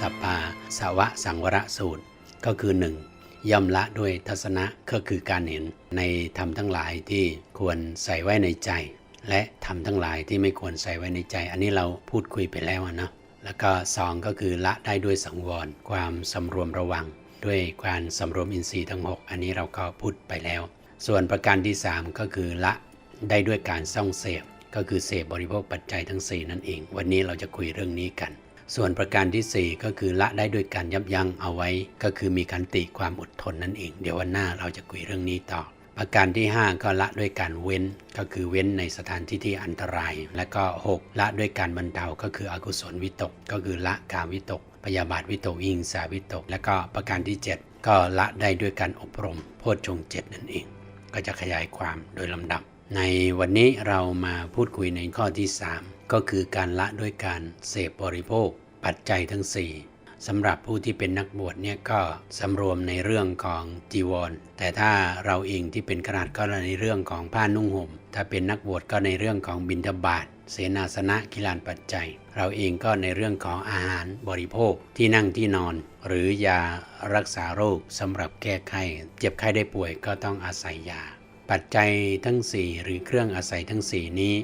สัปปาสาวะสังวรสูตร ก็คือ 1. ย่อมละด้วยทัศนะก็คือการเห็นในธรรมทั้งหลายที่ควรใส่ไว้ในใจ และธรรมทั้งหลายที่ไม่ควรใส่ไว้ในใจ อันนี้เราพูดคุยไปแล้วนะแล้วก็สองก็คือละได้ด้วยสังวร ความสำรวมระวัง ด้วยการสำรวมอินทรีย์ทั้ง 6 อันนี้เราก็พูดไปแล้ว ส่วนประการที่ 3 ก็คือละได้ด้วยการซ่องเสพก็คือเสพบริโภคปัจจัยทั้ง 4 นั่นเอง วันนี้เราจะคุยเรื่องนี้กัน ส่วนประการทีสี่ 4 ก็คือละได้ด้วยการยับยั้งเอาไว้ ก็คือมีการติความอดทนนั่นเอง เดี๋ยววันหน้าเราจะคุยเรื่องนี้ต่อ ประการที่ 5 ก็ละด้วยการเว้น ก็คือเว้นในสถานที่ที่อันตราย และก็ 6 ละด้วยการบรรเทาก็คืออกุศลวิตก ก็คือละกามวิตก พยาบาทวิตกอิงสาวิตก และก็ประการที่ 7 ก็ละได้ด้วยการอบรม โพชฌงเจ็ดนั่นเอง ก็จะขยายความโดยลำดับ ในวันนี้เรามาพูดคุยในข้อที่ 3 ก็คือการละด้วยการเสพบริโภค ปัจจัยทั้ง 4สำหรับผู้ที่เป็นนักบวชเนี่ยก็สำรวมในเรื่องของจีวร แต่ถ้าเราเองที่เป็นขนาดก็ในเรื่องของผ้านุ่งห่ม ถ้าเป็นนักบวชก็ในเรื่องของบิณฑบาตเสนาสนะกิลานปัจจัย เราเองก็ในเรื่องของอาหารบริโภคที่นั่งที่นอน หรือยารักษาโรคสำหรับแก้ไขเจ็บไข้ได้ป่วยก็ต้องอาศัยยา ปัจจัยทั้ง 4 หรือเครื่องอาศัยทั้ง 4 นี้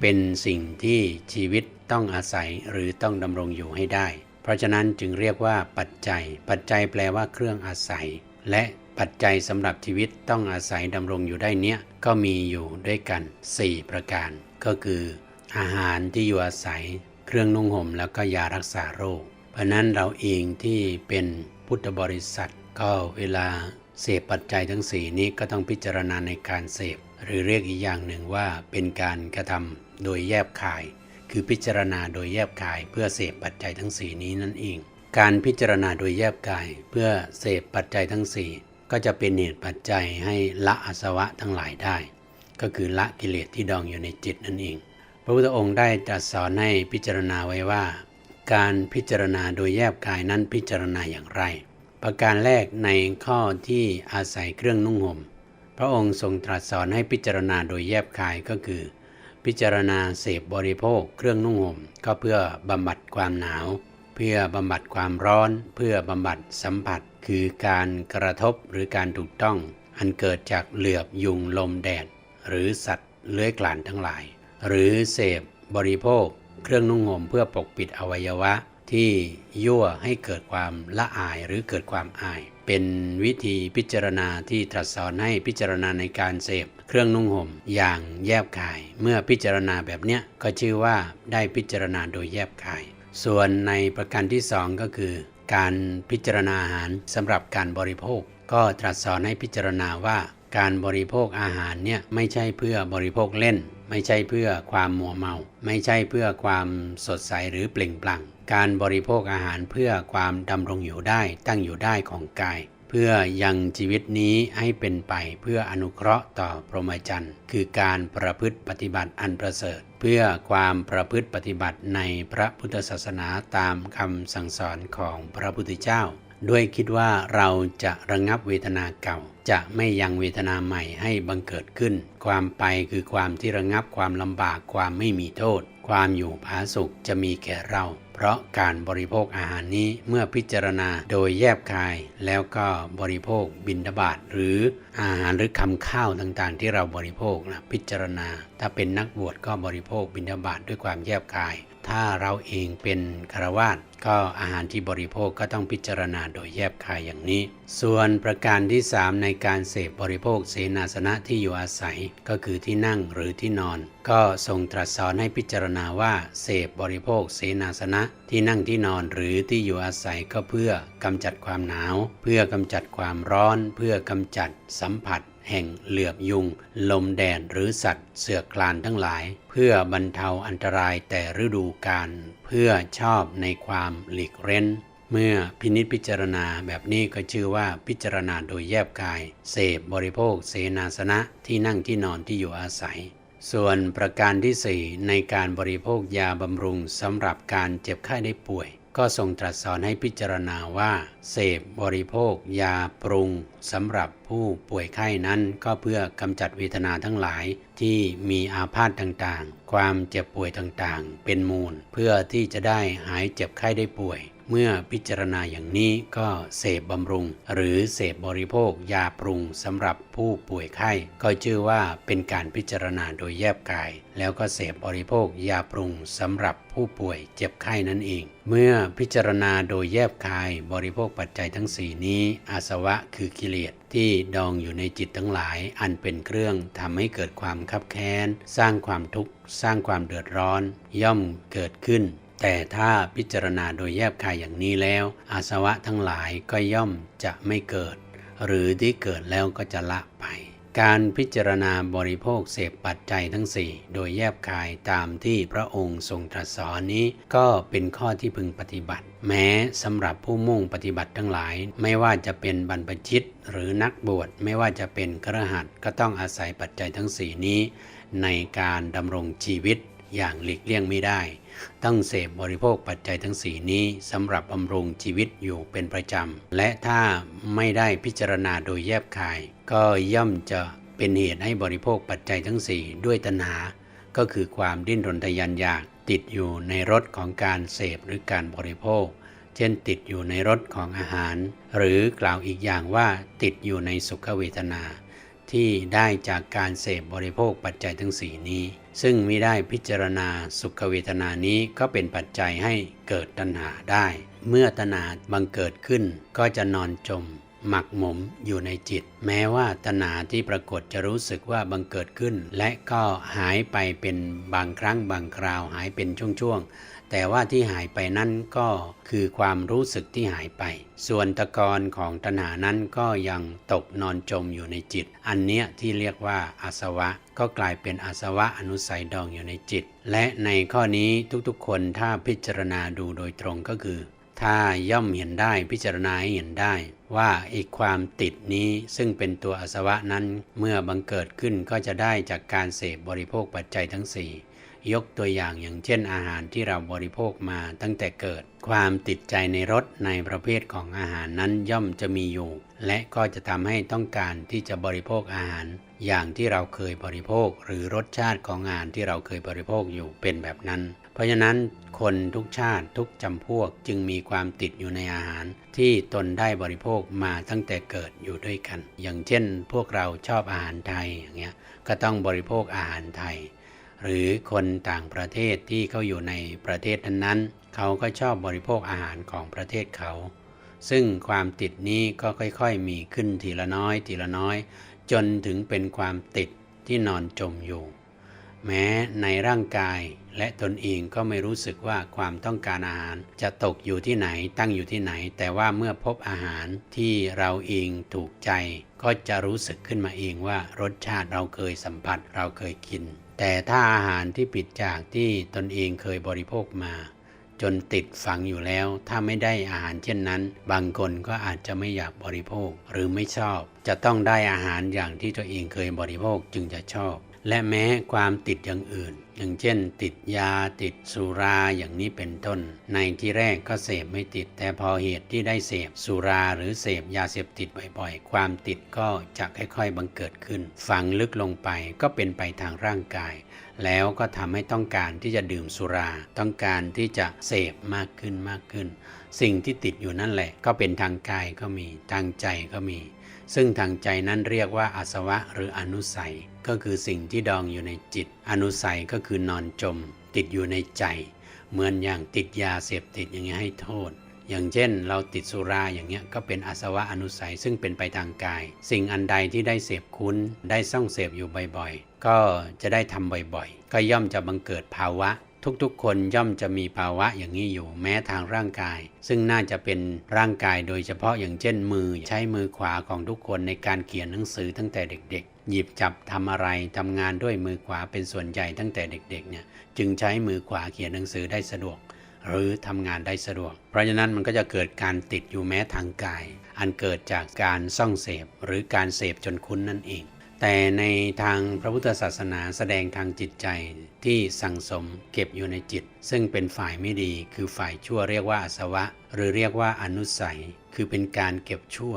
เป็นสิ่งที่ชีวิตต้องอาศัยหรือต้องดำรงอยู่ให้ได้ เพราะฉะนั้นจึงเรียกว่าปัจจัย ปัจจัยแปลว่าเครื่องอาศัย และปัจจัยสำหรับชีวิตต้องอาศัยดำรงอยู่ได้เนี้ยก็มีอยู่ด้วยกัน 4 ประการ ก็คือ อาหารที่อยู่อาศัย เครื่องนุ่งห่มแล้วก็ยารักษาโรค เพราะนั้นเราเองที่เป็นพุทธบริษัทก็เวลา เสพปัจจัยทั้งสี่นี้ก็ต้องพิจารณาในการเสพ หรือเรียกอีกอย่างหนึ่งว่าเป็นการกระทำโดยแยบคาย คือพิจารณาโดยแยบคาย เพื่อเสพปัจจัยทั้งสี่นี้นั่นเอง การพิจารณาโดยแยบกาย เพื่อเสพปัจจัยทั้งสี่ก็จะเป็นเหตุปัจจัยให้ละอาสวะทั้งหลายได้ ก็คือละกิเลสที่ดองอยู่ในจิตนั่นเอง พระพุทธองค์ได้ตรัสสอนให้พิจารณาไว้ว่า การพิจารณาโดยแยบกายนั้นพิจารณาอย่างไร ประการแรกในข้อที่อาศัยเครื่องนุ่งห่ม พระองค์ทรงตรัสสอนให้พิจารณาโดยแยบกายก็คือ พิจารณาเสพบริโภคเครื่องนุ่งห่ม ก็เพื่อบำบัดความหนาว เพื่อบำบัดความร้อน เพื่อบำบัดสัมผัส คือการกระทบหรือการถูกต้อง อันเกิดจากเหลือบยุงลมแดด หรือสัตว์เลื้อยคลานทั้งหลาย หรือเสพบริโภค เครื่องนุ่งห่มเพื่อปกปิดอวัยวะ ที่ยั่วให้เกิดความละอายหรือเกิดความอาย เป็นวิธีพิจารณาที่ตรัสสอนให้พิจารณาในการเสพเครื่องนุ่งห่มอย่างแยบคาย เมื่อพิจารณาแบบเนี้ยก็ชื่อว่าได้พิจารณาโดยแยบคาย ส่วนในประการที่สองก็คือ การพิจารณาอาหารสำหรับการบริโภค ก็ตรัสสอนให้พิจารณาว่าการบริโภคอาหารเนี่ยไม่ใช่เพื่อบริโภคเล่น ไม่ใช่เพื่อความมัวเมา ไม่ใช่เพื่อความสดใสหรือเปล่งปลั่ง การบริโภคอาหารเพื่อความดำรงอยู่ได้ตั้งอยู่ได้ของกาย เพื่อยังชีวิตนี้ให้เป็นไปเพื่ออนุเคราะห์ต่อพรหมจรรย์คือการประพฤติปฏิบัติอันประเสริฐ เพื่อความประพฤติปฏิบัติในพระพุทธศาสนาตามคำสั่งสอนของพระพุทธเจ้า ด้วยคิดว่าเราจะระงับเวทนาเก่า จะไม่ยังเวทนาใหม่ให้บังเกิดขึ้น ความไปคือความที่ระงับความลำบากความไม่มีโทษ ความอยู่ผาสุขจะมีแก่เรา เพราะการบริโภคอาหารนี้เมื่อพิจารณาโดยแยบคาย แล้วก็บริโภคบิณฑบาตหรืออาหารหรือคำข้าวต่างๆ ที่เราบริโภคนะพิจารณา ถ้าเป็นนักบวชก็บริโภคบิณฑบาตด้วยความแยบคาย ถ้าเราเองเป็นคารวาสก็อาหารที่บริโภคก็ต้องพิจารณาโดยแยบคายอย่างนี้ ส่วนประการที่ 3 ในการเสพบริโภคเสนาสนะที่อยู่อาศัยก็คือที่นั่งหรือที่นอน ก็ทรงตรัสสอนให้พิจารณาว่าเสพบริโภคเสนาสนะที่นั่งที่นอนหรือที่อยู่อาศัยก็เพื่อกำจัดความหนาว เพื่อกำจัดความร้อน เพื่อกำจัดสัมผัส แห่งเหลือบยุง ลมแดดหรือสัตว์เสือกคลานทั้งหลาย เพื่อบรรเทาอันตรายแต่ฤดูกาลเพื่อชอบในความหลีกเร้น เมื่อพินิจพิจารณาแบบนี้ก็ชื่อว่าพิจารณาโดยแยบกาย เสพบริโภคเสนาสนะที่นั่งที่นอนที่อยู่อาศัย ส่วนประการที่ 4 ในการบริโภคยาบำรุงสำหรับการเจ็บไข้ได้ป่วย ก็ทรงตรัสสอนให้พิจารณาว่า เสพบริโภค ยาปรุงสำหรับผู้ป่วยไข้นั้นก็เพื่อกำจัดเวทนาทั้งหลายที่มีอาพาธต่างๆ ความเจ็บป่วยต่างๆ เป็นมูล เพื่อที่จะได้หายเจ็บไข้ได้ป่วย เมื่อพิจารณาอย่างนี้ก็เสพบำรุง หรือเสพบริโภคยาปรุงสำหรับผู้ป่วยไข้ ก็ชื่อว่าเป็นการพิจารณาโดยแยบกาย แล้วก็เสพบริโภคยาปรุงสำหรับผู้ป่วยเจ็บไข้นั่นเอง เมื่อพิจารณาโดยแยบกายบริโภคปัจจัยทั้งสี่นี้ อาสวะคือกิเลสที่ดองอยู่ในจิตทั้งหลาย อันเป็นเครื่องทำให้เกิดความคับแค้น สร้างความทุกข์ สร้างความเดือดร้อน ย่อมเกิดขึ้น แต่ถ้าพิจารณาโดยแยบคายอย่างนี้แล้ว อาสวะทั้งหลายก็ย่อมจะไม่เกิด หรือที่เกิดแล้วก็จะละไป การพิจารณาบริโภคเสพปัจจัยทั้งสี่โดยแยบคายตามที่พระองค์ทรงตรัสสอนนี้ ก็เป็นข้อที่พึงปฏิบัติ แม้สำหรับผู้มุ่งปฏิบัติทั้งหลาย ไม่ว่าจะเป็นบรรพชิต หรือนักบวชไม่ว่าจะเป็นครหัสก็ต้องอาศัยปัจจัยทั้งสี่นี้ ในการดำรงชีวิต อย่างหลีกเลี่ยงไม่ได้ ต้องเสพบริโภคปัจจัยทั้งสีนี้สำหรับบำรุงชีวิตอยู่เป็นประจำ และถ้าไม่ได้พิจารณาโดยแยบคาย ก็ย่อมจะเป็นเหตุให้บริโภคปัจจัยทั้งสี่ด้วยตัณหา ก็คือความดิ้นรนทยานอยากติดอยู่ในรสของการเสพหรือการบริโภค เช่นติดอยู่ในรสของอาหาร หรือกล่าวอีกอย่างว่าติดอยู่ในสุขเวทนา ที่ได้จากการเสพบริโภคปัจจัยทั้งสี่นี้ ซึ่งมิได้พิจารณาสุขเวทนานี้ก็เป็นปัจจัยให้เกิดตัณหาได้ เมื่อตัณหาบังเกิดขึ้นก็จะนอนจม หมักหมมอยู่ในจิต แม้ว่าตัณหาที่ปรากฏจะรู้สึกว่าบังเกิดขึ้น และก็หายไปเป็นบางครั้งบางคราวหายเป็นช่วงๆ แต่ว่าที่หายไปนั้นก็คือความรู้สึกที่หายไป ส่วนตะกอนของตัณหานั้นก็ยังตกนอนจมอยู่ในจิต อันเนี้ยที่เรียกว่าอาสวะ ก็กลายเป็นอาสวะอนุสัยดองอยู่ในจิต และในข้อนี้ทุกๆ คนถ้าพิจารณาดูโดยตรงก็คือ ถ้าย่อมเห็นได้พิจารณาให้เห็นได้ ว่าอีกความติดนี้ซึ่งเป็นตัวอาสวะนั้น เมื่อบังเกิดขึ้นก็จะได้จากการเสพบริโภคปัจจัยทั้งสี่ยกตัวอย่างอย่างเช่นอาหารที่เราบริโภคมาตั้งแต่เกิด ความติดใจในรสในประเภทของอาหารนั้นย่อมจะมีอยู่ และก็จะทำให้ต้องการที่จะบริโภคอาหาร อย่างที่เราเคยบริโภค หรือรสชาติของอาหารที่เราเคยบริโภคอยู่เป็นแบบนั้น เพราะฉะนั้นคนทุกชาติทุกจำพวกจึงมีความติดอยู่ในอาหาร ที่ตนได้บริโภคมาตั้งแต่เกิดอยู่ด้วยกัน อย่างเช่น พวกเราชอบอาหารไทยอย่างเงี้ยก็ต้องบริโภคอาหารไทย หรือคนต่างประเทศที่เขาอยู่ในประเทศนั้นๆเขาก็ชอบบริโภคอาหารของประเทศเขา ซึ่งความติดนี้ก็ค่อยๆ มีขึ้นทีละน้อยทีละน้อย จนถึงเป็นความติดที่นอนจมอยู่ แม้ในร่างกาย และตนเองก็ไม่รู้สึกว่าความต้องการอาหาร จะตกอยู่ที่ไหนตั้งอยู่ที่ไหน แต่ว่าเมื่อพบอาหารที่เราเองถูกใจ ก็จะรู้สึกขึ้นมาเองว่ารสชาติเราเคยสัมผัสเราเคยกิน แต่ถ้าอาหารที่ผิดจากที่ตนเองเคยบริโภคมา จนติดฝังอยู่แล้ว ถ้าไม่ได้อาหารเช่นนั้น บางคนก็อาจจะไม่อยากบริโภคหรือไม่ชอบ จะต้องได้อาหารอย่างที่ตัวเองเคยบริโภคจึงจะชอบ และแม้ความติดอย่างอื่น อย่างเช่น ติดยาติดสุราอย่างนี้เป็นต้น ในที่แรกก็เสพไม่ติด แต่พอเหตุที่ได้เสพสุราหรือเสพยาเสพติดบ่อยๆ ความติดก็จะค่อยๆบังเกิดขึ้น ฝังลึกลงไปก็เป็นไปทางร่างกาย แล้วก็ทำให้ต้องการที่จะดื่มสุรา ต้องการที่จะเสพมากขึ้นมากขึ้น สิ่งที่ติดอยู่นั่นแหละ ก็เป็นทางกายก็มีทางใจก็มี ซึ่งทางใจนั้นเรียกว่าอาสวะหรืออนุสัย ก็คือสิ่งที่ดองอยู่ในจิต อนุสัยก็คือนอนจม ติดอยู่ในใจ เหมือนอย่างติดยาเสพติดอย่างเงี้ยให้โทษ อย่างเช่น เราติดสุราอย่างเงี้ยก็เป็นอาสวะอนุสัยซึ่งเป็นไปทางกาย สิ่งอันใดที่ได้เสพคุ้น ได้ส่องเสพอยู่บ่อยๆ ก็จะได้ทำบ่อยๆ ก็ย่อมจะบังเกิดภาวะ ทุกๆ คนย่อมจะมีภาวะอย่างนี้อยู่แม้ทางร่างกาย ซึ่งน่าจะเป็นร่างกายโดยเฉพาะอย่างเช่นมือใช้มือขวาของทุกคนในการเขียนหนังสือตั้งแต่เด็ก ๆ หยิบจับทำอะไรทำงานด้วยมือขวาเป็นส่วนใหญ่ตั้งแต่เด็กๆเนี่ยจึงใช้มือขวาเขียนหนังสือได้สะดวก หรือทำงานได้สะดวก เพราะฉะนั้นมันก็จะเกิดการติดอยู่แม้ทางกาย อันเกิดจากการซ่องเสพหรือการเสพจนคุ้นนั่นเอง แต่ในทางพระพุทธศาสนาแสดงทางจิตใจที่สั่งสมเก็บอยู่ในจิต ซึ่งเป็นฝ่ายไม่ดีคือฝ่ายชั่วเรียกว่าอาสวะ หรือเรียกว่าอนุสัย คือเป็นการเก็บชั่ว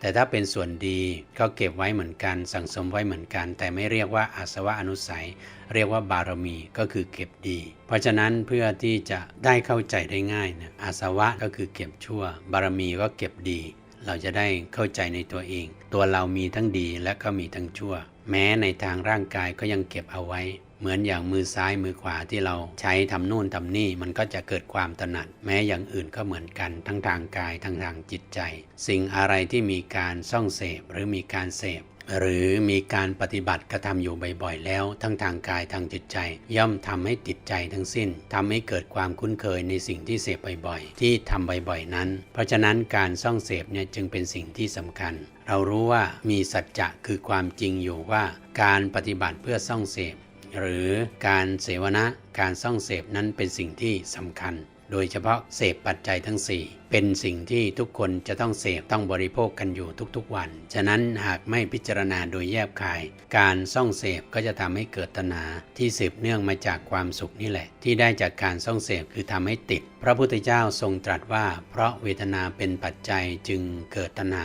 แต่ถ้าเป็นส่วนดีก็เก็บไว้เหมือนกัน สั่งสมไว้เหมือนกัน แต่ไม่เรียกว่าอาสวะอนุสัย เรียกว่าบารมีก็คือเก็บดี เพราะฉะนั้นเพื่อที่จะได้เข้าใจได้ง่ายนะอาสวะก็คือเก็บชั่ว บารมีก็เก็บดี เราจะได้เข้าใจในตัวเอง ตัวเรามีทั้งดีและก็มีทั้งชั่ว แม้ในทางร่างกายก็ยังเก็บเอาไว้ เหมือนอย่างมือซ้ายมือขวาที่เราใช้ทำนู่นทำนี่มันก็จะเกิดความถนัดแม้อย่างอื่นก็เหมือนกันทั้งทางกายทั้งทางจิตใจ สิ่งอะไรที่มีการซ่องเสพหรือมีการเสพ หรือมีการปฏิบัติกระทำอยู่บ่อยๆ แล้ว ทั้งทางกายทางจิตใจ ย่อมทำให้ติดใจทั้งสิ้นทำให้เกิดความคุ้นเคยในสิ่งที่เสพบ่อยๆ ที่ทำบ่อยๆนั้น เพราะฉะนั้นการซ่องเสพเนี่ยจึงเป็นสิ่งที่สำคัญ เรารู้ว่ามีสัจจะคือความจริงอยู่ว่า การปฏิบัติเพื่อซ่องเสพหรือการเสวนาการซ่องเสพนั้นเป็นสิ่งที่สำคัญ โดยเฉพาะเสพปัจจัยทั้ง 4 เป็นสิ่งที่ทุกคนจะต้องเสพต้องบริโภคกันอยู่ทุกๆวัน ฉะนั้นหากไม่พิจารณาโดยแยบคาย การซ่องเสพก็จะทำให้เกิดตนาที่สืบเนื่องมาจากความสุขนี่แหละ ที่ได้จากการซ่องเสพคือทำให้ติด พระพุทธเจ้าทรงตรัสว่า เพราะเวทนาเป็นปัจจัยจึงเกิดตนา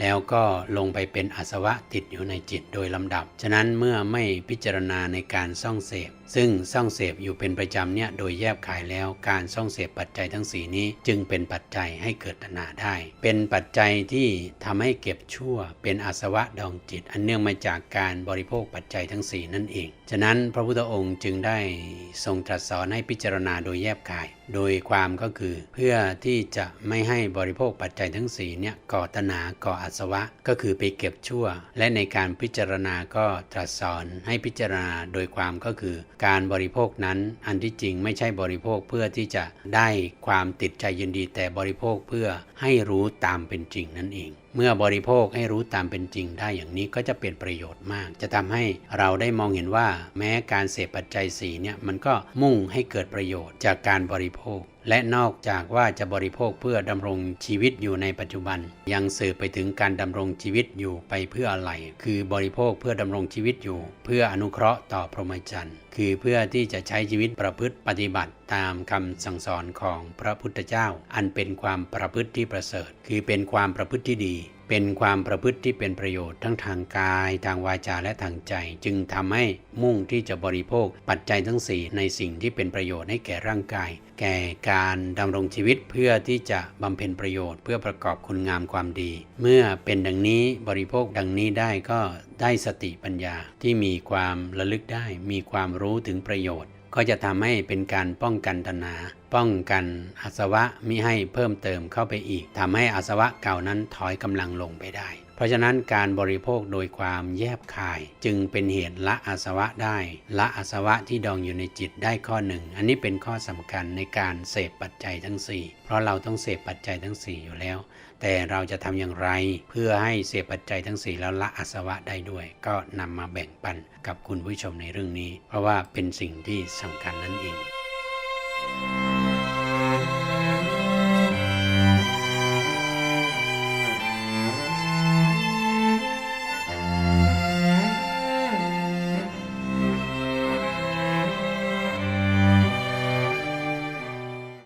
แล้วก็ลงไปเป็นอาสวะติดอยู่ในจิตโดยลำดับ ฉะนั้นเมื่อไม่พิจารณาในการซ่องเสพ ซึ่งซ่องเสพอยู่เป็นประจำเนี่ยโดยแยบขายแล้วการซ่องเสพปัจจัยทั้งสีนี้ จึงเป็นปัจจัยให้เกิดตัณหาได้ เป็นปัจจัยที่ทำให้เก็บชั่ว เป็นอาสวะดองจิต อันเนื่องมาจากการบริโภคปัจจัยทั้งสี่นั่นเอง ฉะนั้นพระพุทธองค์จึงได้ทรงตรัสสอนให้พิจารณาโดยแยบขาย โดยความก็คือเพื่อที่จะไม่ให้บริโภคปัจจัยทั้งสี่เนี่ยก่อตัณหาก่ออาสวะ ก็คือไปเก็บชั่ว และในการพิจารณาก็ตรัสสอนให้พิจารณาโดยความก็คือ การบริโภคนั้นอันที่จริงไม่ใช่บริโภคเพื่อที่จะได้ความติดใจยินดี แต่บริโภคเพื่อให้รู้ตามเป็นจริงนั่นเองเมื่อบริโภคให้รู้ตามเป็นจริงได้อย่างนี้ก็จะเป็นประโยชน์มาก จะทำให้เราได้มองเห็นว่า แม้การเสพปัจจัยสีเนี่ยมันก็มุ่งให้เกิดประโยชน์จากการบริโภค และนอกจากว่าจะบริโภคเพื่อดำรงชีวิตอยู่ในปัจจุบัน ยังสืบไปถึงการดำรงชีวิตอยู่ไปเพื่ออะไร คือบริโภคเพื่อดำรงชีวิตอยู่ เพื่ออนุเคราะห์ต่อพรหมจรรย์คือเพื่อที่จะใช้ชีวิตประพฤติปฏิบัติตามคำสั่งสอนของพระพุทธเจ้า อันเป็นความประพฤติที่ประเสริฐ คือเป็นความประพฤติที่ดีเป็นความประพฤติที่เป็นประโยชน์ทั้งทางกาย ทางวาจาและทางใจ จึงทำให้มุ่งที่จะบริโภคปัจจัยทั้งสี่ในสิ่งที่เป็นประโยชน์ให้แก่ร่างกาย แก่การดำรงชีวิตเพื่อที่จะบำเพ็ญประโยชน์ เพื่อประกอบคุณงามความดี เมื่อเป็นดังนี้บริโภคดังนี้ได้ก็ได้สติปัญญาที่มีความระลึกได้ มีความรู้ถึงประโยชน์ ก็จะทำให้เป็นการป้องกันตัณหาป้องกันอาสวะมิให้เพิ่มเติมเข้าไปอีกทำให้อาสวะเก่านั้นถอยกำลังลงไปได้ เพราะฉะนั้นการบริโภคโดยความแยบคาย จึงเป็นเหตุละอาสวะได้ ละอาสวะที่ดองอยู่ในจิตได้ข้อหนึ่ง อันนี้เป็นข้อสำคัญในการเสพปัจจัยทั้ง 4 เพราะเราต้องเสพปัจจัยทั้ง 4 อยู่แล้ว แต่เราจะทำอย่างไร เพื่อให้เสพปัจจัยทั้ง 4 แล้วละอาสวะได้ด้วย ก็นำมาแบ่งปันกับคุณผู้ชมในเรื่องนี้ เพราะว่าเป็นสิ่งที่สำคัญนั่นเอง